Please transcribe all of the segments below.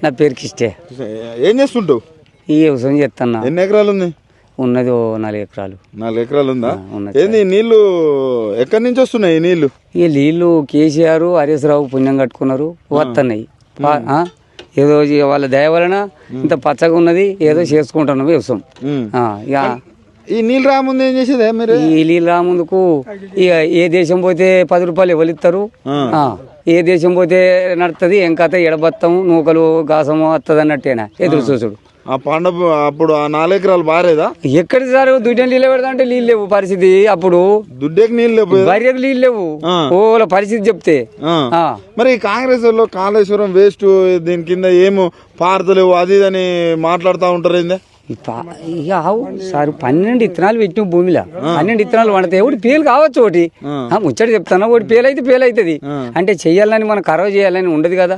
నా పేరు కిష్టే. ఏం చేస్తుంటావు? ఈ వ్యవసాయం చేస్తున్నా ఎన్ని ఎకరాలు ఉంది ఉన్నది ఓ నాలుగు ఎకరాలు. నాలుగు ఎకరాలు ఉందా? ఉన్నది. ఏంది ఈ నీళ్ళు ఎక్కడి నుంచి వస్తున్నాయి ఈ నీళ్ళు ఈ నీళ్ళు కేసీఆర్ హరీష్ రావు పుణ్యం కట్టుకున్నారు వస్తున్నాయి పా- ఆ? ఏదో ఈ వాళ్ళ దయ వలన ఇంత పచ్చగా ఉన్నది ఏదో చేసుకుంటున్నాం వ్యవసాయం. ఉమ్. ఆ, ఇక ఈ నీళ్ళు రాముందు ఏం చేసేదే మీరు? ఈ నీళ్ళు రా ముందుకు ఇక ఏ దేశం పోతే పది రూపాయలు ఎవరు ఇస్తారు? ఆ, ఏ దేశం పోతే నడుతుంది ఏం కథ? ఎడబత్తాము నూకలు గాసము వస్తుంది అన్నట్టేనా? ఎదురు చూసుడు. ఆ పండ అప్పుడు ఆ నాలుగు ఎకరాలు బారేదా? ఎక్కడి సార్ దుడ్డ నీళ్ళు పెడతా అంటే నీళ్ళు లేవు పరిస్థితి అప్పుడు. దుడ్డేకి నీళ్ళు లేకపోయేదా భార్యకు నీళ్ళు లేవు. ఓల పరిస్థితి చెప్తే. మరి కాంగ్రెస్ వాళ్ళు కాళేశ్వరం వేస్ట్ దీని కింద ఏమో పారతలేవు అది ఇది అని మాట్లాడుతూ ఉంటారు ఏందే? ఇక ఆవు సార్ పన్నెండు ఇత్తనాలు పెట్టిన భూమిలో. పన్నెండు ఇత్తనాలు పడతాయి ఒకటి పేలు కావచ్చు ఒకటి. ఆ, ముచ్చట చెప్తాను ఒకటి పేలు అయితే పేలు అవుతుంది అంటే చెయ్యాలని మనం కరావు చేయాలని ఉండదు కదా.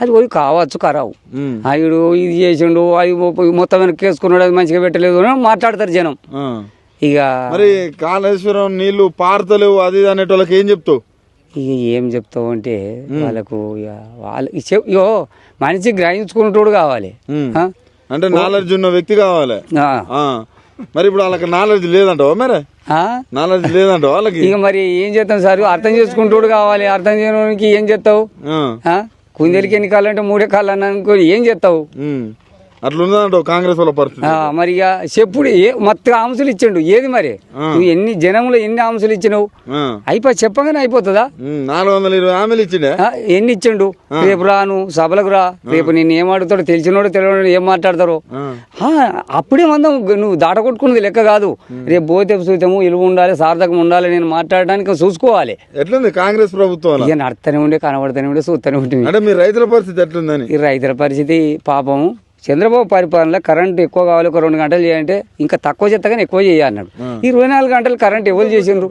అది ఒకటి కావచ్చు కరావు. ఆయుడు ఇది చేసిండు అవి మొత్తం వెనక్కి వేసుకున్నాడు అది మంచిగా పెట్టలేదు అని మాట్లాడతారు జనం. ఇక మరి కాళేశ్వరం నీళ్ళు పారతలేవు అది అనేటోళ్ళకి ఏం చెప్తావు? ఇక ఏం చెప్తావు అంటే వాళ్ళకు ఇక వాళ్ళకి మనిషి గ్రహించుకునేటోడు కావాలి? అంటే నాలెడ్జ్ ఉన్న వ్యక్తి కావాలి. మరి ఇప్పుడు వాళ్ళకి నాలెడ్జ్ లేదంటావా మరి? నాలెడ్జ్ లేదంట వాళ్ళకి? ఇక మరి ఏం చేస్తాం సార్? అర్థం చేసుకుంటోడు కావాలి. అర్థం చేయడానికి ఏం చేస్తావు? కుందేలకి ఎన్ని అంటే మూడే కాళ్ళు అన్నానుకో ఏం చేస్తావు? ఉమ్. అట్లా ఉన్నదంటావు కాంగ్రెస్ వాళ్ళ పరిస్థితి. మరి ఇక చెప్పుడు ఏ మొత్తం ఆంశలు ఇచ్చిండు. ఏది మరి? నువ్వు ఎన్ని జనంలో ఎన్ని ఆంశలు ఇచ్చినావు. అయిపో చెప్పగానే అయిపోతుందా? నాలుగు వందల ఇరవై హామీలు ఇచ్చిండే. ఎన్ని ఇచ్చిండు? రేపు రాను సభలకు రా. రేపు నేను ఏం అడుగుతాడో తెలిసినోడు తెలియనోడు ఏం మాట్లాడతారో. అప్పుడే మందం నువ్వు దాటగొట్టుకున్నది లెక్క కాదు. రేపు పోతే సూతము ఇలువ ఉండాలి సార్థకం ఉండాలి నేను మాట్లాడడానికి చూసుకోవాలి. ఎట్లుంది కాంగ్రెస్ ప్రభుత్వం ఇక నడతనే ఉండే కనబడతానే ఉండే చూస్తూనే ఉంటుంది అంటే మీ రైతుల పరిస్థితి ఎట్లుందని? ఈ రైతుల పరిస్థితి పాపము. చంద్రబాబు పరిపాలనలో కరెంట్ ఎక్కువ కావాలి ఒక రెండు గంటలు చేయాలంటే ఇంకా తక్కువ చేస్తగానే ఎక్కువ చేయాలన్నాడు ఇరవై నాలుగు గంటలు కరెంట్ ఎవరు చేసిండ్రు.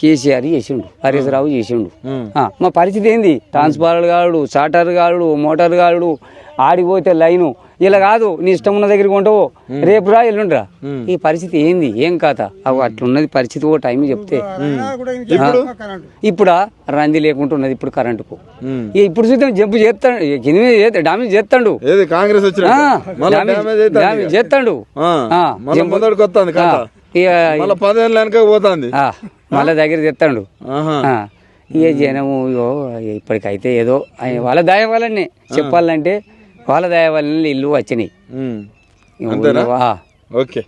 కేసీఆర్ చేసిండు హరీష్ రావు చేసిండు. మా పరిస్థితి ఏంది? ట్రాన్స్ఫార్మర్ గాడు సాటర్ గాడు మోటార్ గాడు ఆడిపోతే లైను ఇలా కాదు నీ ఇష్టం ఉన్న దగ్గరికి ఉంటావు రేపు రా ఎల్లుండిరా. ఈ పరిస్థితి ఏంది? ఏం కాత అవి అట్లున్నది పరిస్థితి ఓ టైం చెప్తే. ఇప్పుడు? రంది లేకుండా ఉన్నది ఇప్పుడు కరెంటుకు. ఇప్పుడు చూద్దాం జంపు చేస్తాడు. కింద డామేజ్ చేస్తాడు. కాంగ్రెస్ డామేజ్- చేస్తాడు. మళ్ళీ పోతుంది. దగ్గర ఆ, ఇక జనము ఇగో ఇప్పటికైతే ఏదో వాళ్ళ దయ వల్లనే చెప్పాలంటే వాళ్ళ దయ ఇల్లు వచ్చినాయి. ఓకే.